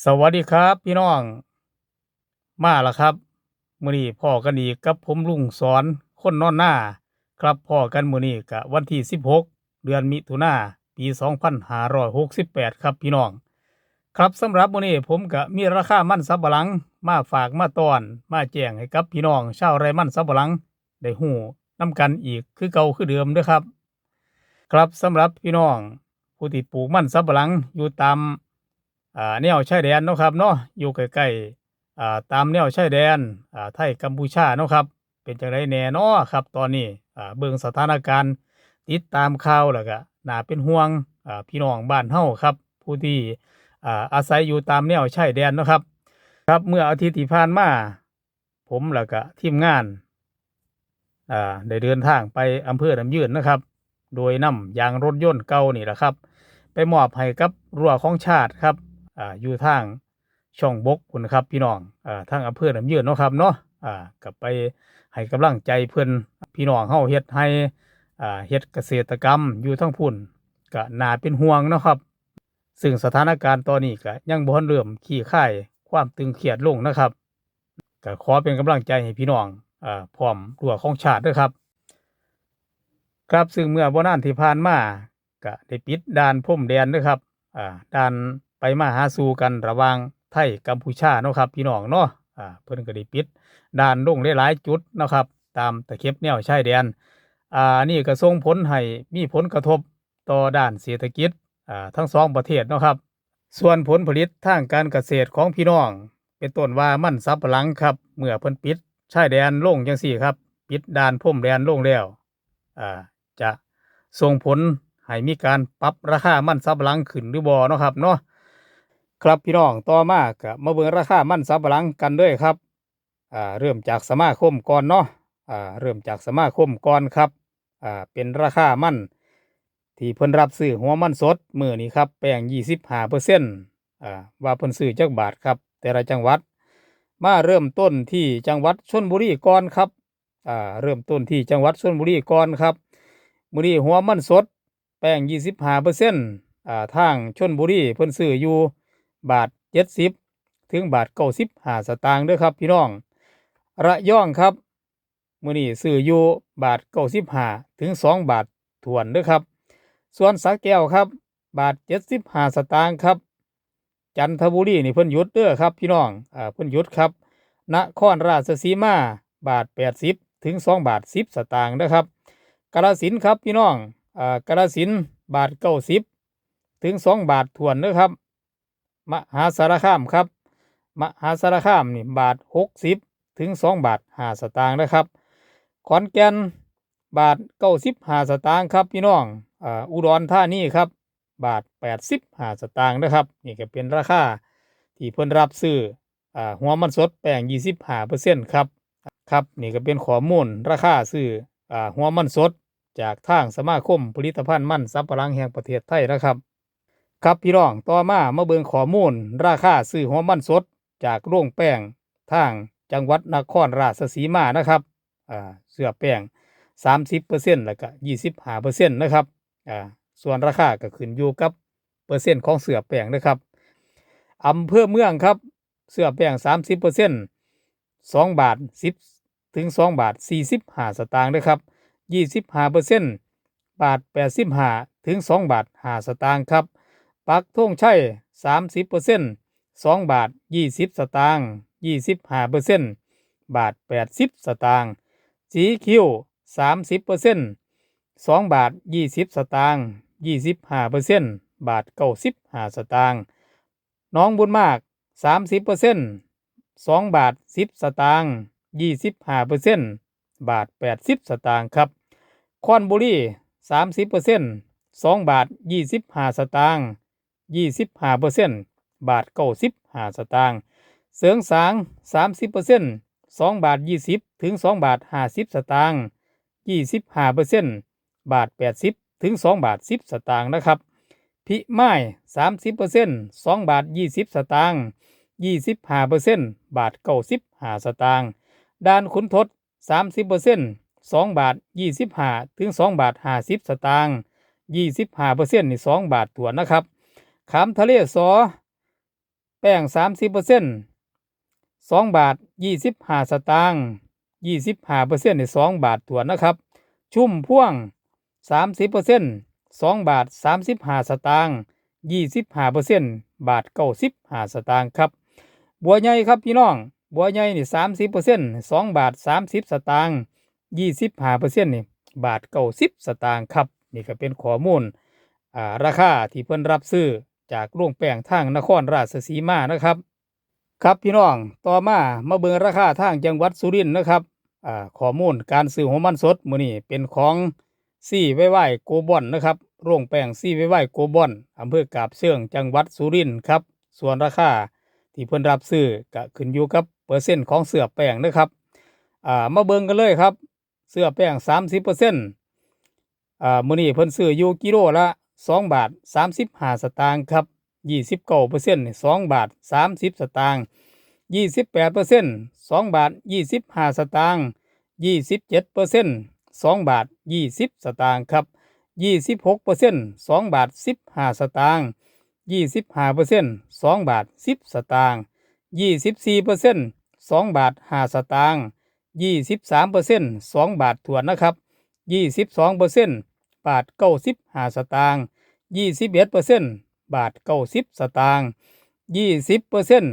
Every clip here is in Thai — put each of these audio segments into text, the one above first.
สวัสดีครับพี่น้อง มาแล้วครับมื้อนี้พ่อกันอีกกับผมลุงสอนคนนอนหน้า ครับพ่อกันมื้อนี้กะวันที่ 16 เดือนมิถุนาปี 2568 ครับพี่น้อง ครับสำหรับมื้อนี้ผมก็มีราคามันสับปะหลัง มาฝากมาตอนมาแจ้งให้กับพี่น้องชาวไร่มันสับปะหลัง ได้ฮู้นํกันอีกคือเก่าคือเดิมด้อครับ ครับสำหรับพี่น้อง ผู้ที่ปลูกมันสับปะหลังอยู่ตาม อ่าแนวชายแดนเนาะครับเนาะอยู่ใกล้ๆอ่าตามแนวชายแดนอ่าไทยกัมพูชาเนาะครับ เป็นจังไดแน่เนาะครับ ตอนนี้อ่าเบิ่งสถานการณ์ติดตามข่าวแล้วก็น่าเป็นห่วงอ่าพี่น้องบ้านเฮาครับ ผู้ที่อ่าอาศัยอยู่ตามแนวชายแดนเนาะครับ ครับเมื่ออาทิตย์ที่ผ่านมาผมแล้วก็ทีมงานอ่าได้เดินทางไปอำเภอน้ำยืนนะครับ โดยนำยางรถยนต์เก่านี่แหละครับ ไปมอบให้กับรั้วของชาติครับ อ่าอยู่ทางช่องบกคุณครับพี่น้องอ่าทางอำเภอน้ำยืนเนาะครับเนาะอ่ากับไปให้กำลังใจเพื่อนพี่น้องเฮาเฮ็ดให้อ่าเฮ็ดเกษตรกรรมอยู่ทั้งพุ่นก็น่าเป็นห่วงเนาะครับ ซึ่งสถานการณ์ตอนนี้ก็ยังบ่ทันเริ่มคลี่คลายความตึงเครียดลงนะครับก็ขอเป็นกำลังใจให้พี่น้องอ่าพร้อมรั้วของชาติด้วยครับ ครับซึ่งเมื่อบ่นานที่ผ่านมาก็ได้ปิดด่านพรมแดนด้วยครับอ่าด่าน ไปมาหาสู่กันระหว่างไทยกัมพูชาเนาะครับพี่น้องเนาะอ่าเพิ่นก็ได้ปิดด่านลงหลายๆจุดเนาะครับ ตามตะเข็บแนวชายแดนอ่านี่ก็ส่งผลให้มีผลกระทบต่อด้านเศรษฐกิจอ่าทั้งสองประเทศเนาะครับ ส่วนผลผลิตทางการเกษตรของพี่น้อง เป็นต้นว่ามั่นสับหลังครับ เมื่อเพิ่นปิดชายแดนลงจังซี่ครับ ปิดด่านพรมแดนลงแล้วอ่าจะส่งผลให้มีการปรับราคามั่นสับหลังขึ้นหรือบ่เนาะครับเนาะ ครับพี่น้องต่อมาก็มาเบิ่งราคามันสับหลังกันด้อครับอ่าเริ่มจากสมาคมก่อนเนาะอ่าเริ่มจากสมาคมก่อนครับอ่าเป็นราคามันที่เพิ่นรับซื้อหัวมันสดมื้อนี้ครับแป้ง25%อ่าว่าเพิ่นซื้อจักบาทครับ แต่ละจังหวัด มาเริ่มต้นที่จังหวัดชลบุรีก่อนครับอ่าเริ่มต้นที่จังหวัดชลบุรีก่อนครับมื้อนี้หัวมันสด แป้งยี่สิบห้าเปอร์เซ็นต์อ่าทางชนบุรีเพิ่นซื้ออยู่ บาทเจ็ดสิบถึงบาทเก้าสิบห้าสตางค์เด้อครับพี่น้อง ระยองครับมือนี้ซื้ออยู่บาทเก้าสิบห้าถึงสองบาทถวนเด้อครับ ส่วนสาแก้วครับ บาทเจ็ดสิบห้าสตางค์ครับ จันทบุรีนี่เพิ่นยุดเด้อครับพี่น้องอ่าเพิ่นยุดครับนครราชสีมาบาทแปดสิบถึงสองบาทสิบสตางค์เด้อครับกาฬสินครับพี่น้องอ่ากระสินบาทเก้าสิบถึงสองบาทถวนนะครับ มหาสารคามครับ มหาสารคามนี่บาทหกสิบถึงสองบาทห้าสตางค์นะครับ ขอนแก่นบาทเก้าสิบห้าสตางค์ครับพี่น้องออุดรธานีครับ บาทแปดสิบห้าสตางค์นะครับนี่ก็เป็นราคาที่เพิ่นรับซื้ออหัวมันสดแป้งยี่สิบห้าเปอร์เซ็นต์ครับครับนี่ก็เป็นข้อมูลราคาซื้ออหัวมันสดจากทางสมาคมผลิตภัณฑ์มันสับปะหลังแห่งประเทศไทยนะครับ ครับพี่น้องต่อมามาเบิงข้อมูล ราคาซื้อหัวมันสด จากโรงแป้งทางจังหวัดนครราชสีมานะครับอ่าเสื้อแป้ง30%แล้วก็25%นะครับอ่าส่วนราคาก็ขึ้นอยู่กับเปอร์เซ็นต์ของเสื้อแป้งนะครับอำเภอเมืองครับ เสื้อแป้ง30% 2 บาท 10 ถึง 2 บาท 45 สตางค์นะครับยี่สิบห้าเปอร์เซ็นต์บาทแปดสิบห้าถึงสองบาทห้าสตางค์ครับ ปักท่งชัยสามสิบเปอร์เซ็นต์สองบาทยี่สิบสตางค์ยี่สิบห้าเปอร์เซ็นต์บาทแปดสิบสตางค์สีคิวสามสิบเปอร์เซ็นต์สองบาทยี่สิบสตางค์ยี่สิบห้าเปอร์เซ็นต์บาทเก้าสิบห้าสตางค์น้องบุญมากสามสิบเปอร์เซ็นต์สองบาทสิบสตางค์ยี่สิบห้าเปอร์เซ็นต์บาทแปดสิบสตางค์ครับคอนบุรีสามสิบเปอร์เซ็นต์สองบาทยี่สิบห้าสตางค์ ยี่สิบห้าเปอร์เซ็นต์บาทเก้าสิบห้าสตางค์เสริงสางสามสิบเปอร์เซ็นต์สองบาทยี่สิบถึงสองบาทห้าสิบสตางค์ยี่สิบห้าเปอร์เซ็นต์บาทแปดสิบถึงสองบาทสิบสตางค์นะครับพิไม้สามสิบเปอร์เซ็นต์สองบาทยี่สิบสตางค์ยี่สิบห้าเปอร์เซ็นต์บาทเก้าสิบห้าสตางค์ด้านขุนทดสามสิบเปอร์เซ็นต์สองบาทยี่สิบห้าถึงสองบาทห้าสิบสตางค์ยี่สิบห้าเปอร์เซ็นต์นี่สองบาทถวนะครับ ขามทะเลสอ แป้งสามสิบเปอร์เซ็นต์สองบาทยี่สิบห้าสตางค์ยี่สิบห้าเปอร์เซ็นต์ในสองบาทตัวนะครับ ชุ่มพ่วงสามสิบเปอร์เซ็นต์สองบาทสามสิบห้าสตางค์ยี่สิบห้าเปอร์เซ็นต์บาทเก้าสิบห้าสตางค์ครับ บัวใหญ่ครับพี่น้อง บัวใหญ่นี่สามสิบเปอร์เซ็นต์สองบาทสามสิบสตางค์ยี่สิบห้าเปอร์เซ็นต์นี่บาทเก้าสิบสตางค์ครับ นี่ก็เป็นข้อมูลราคาที่เพิ่นรับซื้อ จากโรงแป้งทางนครราชสีมานะครับ ครับพี่น้องต่อมามาเบิงราคาทางจังหวัดสุรินทร์นะครับอ่าข้อมูลการซื้อหัวมันสดมือนี้เป็นของซี่ไว้ไว้โกบอนนะครับโรงแป้งซี่ไว้ไว้โกบอนอำเภอกาบเชิงจังหวัดสุรินทร์ครับ ส่วนราคาที่เพิ่นรับซื้อก็ขึ้นอยู่กับเปอร์เซ็นต์ของเสื้อแป้งนะครับอ่ามาเบิงกันเลยครับ เสื้อแป้งสามสิบเปอร์เซ็นต์อ่ามื้อนี้เพิ่นซื้ออยู่กิโลละ สองบาทสามสิบห้าสตางค์ครับยี่สิบเก้าเปอร์เซ็นต์สองบาทสามสิบสตางค์ยี่สิบแปดเปอร์เซ็นต์สองบาทยี่สิบห้าสตางค์ยี่สิบเจ็ดเปอร์เซ็นต์สองบาทยี่สิบสตางค์ครับยี่สิบหกเปอร์เซ็นต์สองบาทสิบห้าสตางค์ยี่สิบห้าเปอร์เซ็นต์สองบาทสิบสตางค์ยี่สิบสี่เปอร์เซ็นต์สองบาทห้าสตางค์ยี่สิบสามเปอร์เซ็นต์สองบาทถวนนะครับยี่สิบสองเปอร์เซ็นต์บาทเก้าสิบห้าสตางค์ ยี่สิบเอ็ดเปอร์เซ็นต์บาทเก้าสิบสตางค์ยี่สิบเปอร์เซ็นต์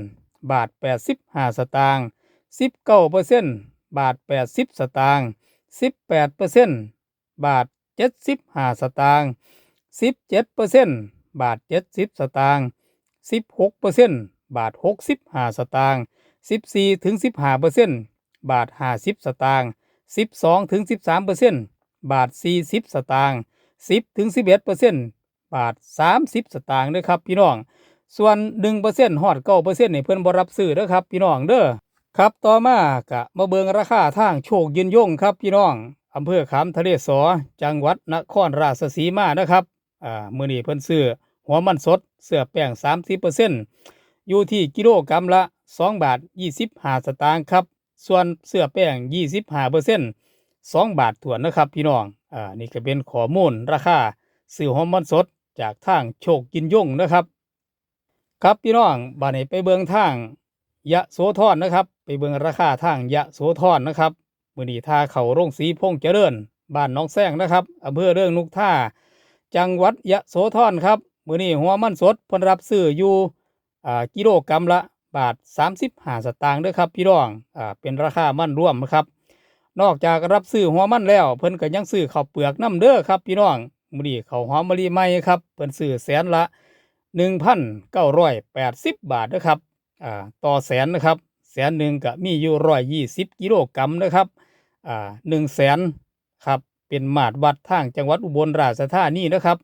บาทแปดสิบห้าสตางค์สิบเก้าเปอร์เซ็นต์บาทแปดสิบสตางค์สิบแปดเปอร์เซ็นต์บาทเจ็ดสิบห้าสตางค์สิบเจ็ดเปอร์เซ็นต์บาทเจ็ดสิบสตางค์สิบหกเปอร์เซ็นต์บาทหกสิบห้าสตางค์สิบสี่ถึงสิบห้าเปอร์เซ็นต์บาทห้าสิบสตางค์สิบสองถึงสิบสามเปอร์เซ็นต์บาทสี่สิบสตางค์สิบถึงสิบเอ็ดเปอร์เซ็นต์ บาทสามสิบสตางค์เด้อครับพี่น้อง ส่วนหนึ่งเปอร์เซ็นต์ฮอดเก้าเปอร์เซ็นต์นี่เพิ่นบ่รับซื้อเด้อครับพี่น้องเด้อครับต่อมากะมาเบิงราคาทางโชคยืนยงครับพี่น้องอำเภอขามทะเลสอ จังหวัดนครราชสีมานะครับอ่ามื้อนี้เพิ่นซื้อหัวมันสดเสื้อแป้งสามสิบเปอร์เซ็นต์อยู่ที่กิโลกรัมละสองบาทยี่สิบห้าสตางค์ครับ ส่วนเสื้อแป้งยี่สิบห้าเปอร์เซ็นต์สองบาทถวนนะครับพี่น้องอ่านี่ก็เป็นข้อมูลราคาซื้อหัวมันสด จากทางโชคกินย่งนะครับ ครับพี่น้องบานี้ไปเบิงทางยะโสธรนะครับ ไปเบิงราคาทางยะโสธรนะครับมือนี้ท่าเขาโรงสีพงเจริญบ้านน้องแซงนะครับอำเภอเรื่องนุกท่า จังหวัดยะโสธรครับมือนี้หัวมันสดเพิ่นรับซื้ออยู่อ่ากิโลกรัมละบาท35สตางค์ด้อครับพี่น้องอ่าเป็นราคามันร่วมนะครับ นอกจากรับซื้อหัวมันแล้ว เพิ่นก็ยังซื้อข้าวเปลือกน้ำเด้อครับพี่น้อง มื้อนี้ข้าวหอมมะลิใหม่ครับเพิ่นซื้อแสนละ 1,980 บาทนะครับอ่าต่อแสนนะครับ แสนหนึ่งก็มีอยู่ 120 กิโลกรัมนะครับอ่า1แสนครับเป็นมาตรวัดทางจังหวัดอุบลราชธานีนะครับ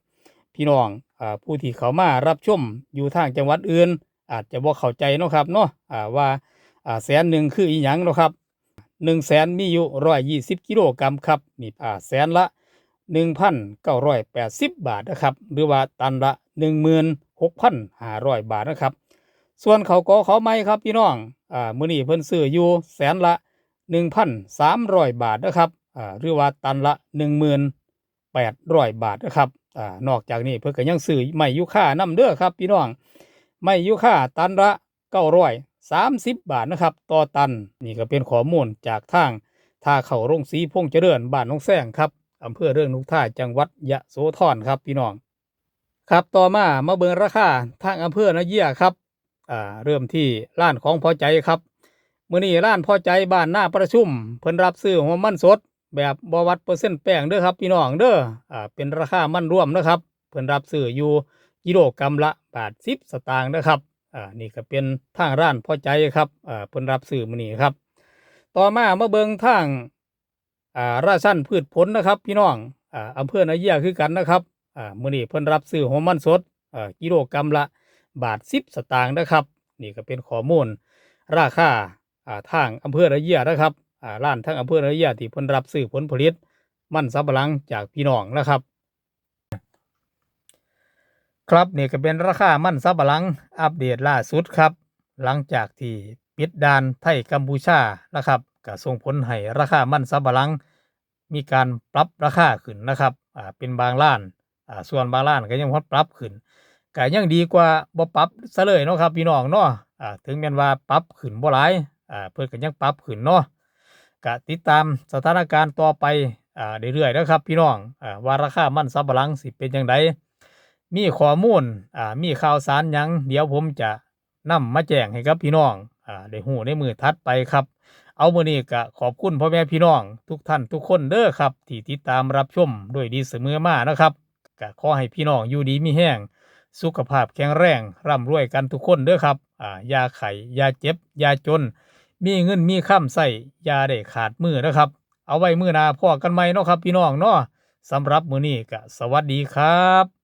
พี่น้องอ่าผู้ที่เขามารับชมอยู่ทางจังหวัดอื่น อาจจะบ่เข้าใจเนาะครับเนาะอ่าว่าอ่าแสนหนึ่งคืออีหยังเนาะครับหนึ่งแสนมีอยู่ร้อยยี่สิบกิโลกรัมครับนี่อ่าแสนละ หนึ่งพันเก้าร้อยแปดสิบบาทนะครับ หรือว่าตันละหนึ่งหมื่นหกพันห้าร้อยบาทนะครับ ส่วนเขาก็เขาไม่ครับพี่น้องอ่ามื้อนี้เพิ่นซื้ออยู่แสนละหนึ่งพันสามร้อยบาทนะครับอ่าหรือว่าตันละหนึ่งหมื่นแปดร้อยบาทนะครับอ่านอกจากนี้เพิ่นก็ยังซื้อไม้ยูค่านํเด้อครับ พี่น้องไม้ยูค่าตันละเก้าร้อยสามสิบบาทนะครับ ต่อตันนี่ก็เป็นข้อมูลจากทางท่าเขาโรงสีพงเจริญบ้านน้องแซงครับ อำเภอเรื่องนุกท่าจังหวัดยะโสธรครับพี่น้อง ครับต่อมามาเบิงราคาทางอำเภอนาเยียครับอ่าเริ่มที่ร้านของพอใจครับมื้อนี้ร้านพอใจบ้านหน้าประชุมเพิ่นรับซื้อหัวมันสด แบบบวัดเปอร์เซ็นต์แป้งเด้อครับพี่น้องเด้ออ่าเป็นราคามันร่วมนะครับเพิ่นรับซื้ออยู่กิโลกรัมละบาทสิบสตางค์นะครับอ่านี่ก็เป็นทางร้านพอใจครับอ่าเพิ่นรับซื้อมื้อนี้ครับ ต่อมามาเบิงทาง อ่าราชันพืชผลนะครับ พี่น้องอ่าอำเภอนาเยียคือกันนะครับอ่ามื้อนี้เพิ่นรับซื้อหัวมันสดอ่ากิโลกรัมละบาทสิบสตางค์นะครับ นี่ก็เป็นข้อมูลราคาอ่าทางอำเภอระเยียนะครับอ่าร้านทางอำเภอระเยียที่เพิ่นรับซื้อผลผลิต มันสำปะหลังจากพี่น้องนะครับ ครับนี่ก็เป็นราคามันสำปะหลังอัปเดตล่าสุดครับ หลังจากที่ปิดด่านไทยกัมพูชานะครับ ก็ส่งผลให้ราคามันสำปะหลัง มีการปรับราคาขึ้นนะครับอ่าเป็นบางร้านอ่าส่วนบางร้านก็ยังพดปรับขึ้นก็ยังดีกว่าบ่ปรับซะเลยเนาะครับพี่น้องเนาะอ่าถึงแม้นว่าปรับขึ้นบ่หลายอ่าเพิ่นก็ยังปรับขึ้นเนาะก็ติดตามสถานการณ์ต่อไปอ่าเรื่อยๆนะครับพี่น้องอ่าว่าราคามันสำปะหลังสิเป็นจังไดมีข้อมูลอ่ามีข่าวสารยังเดี๋ยวผมจะนำมาแจ้งให้กับพี่น้องอ่าได้ฮู้ในมือถัดไปครับ เอามือนี้ก็ขอบคุณพ่อแม่พี่น้อง ทุกท่านทุกคนเด้อครับ ที่ติดตามรับชมด้วยดีเสมอมานะครับก็ขอให้พี่น้องอยู่ดีมีแห้งสุขภาพแข็งแรงร่ำรวยกันทุกคนเด้อครับอ่ายาไข่ยาเจ็บยาจน มีเงินมีค่ำใส่ยาได้ขาดมือนะครับ เอาไว้มือหนาพ่อกันไหมเนาะครับ พี่น้องเนาะสำหรับมือนี้ก็สวัสดีครับ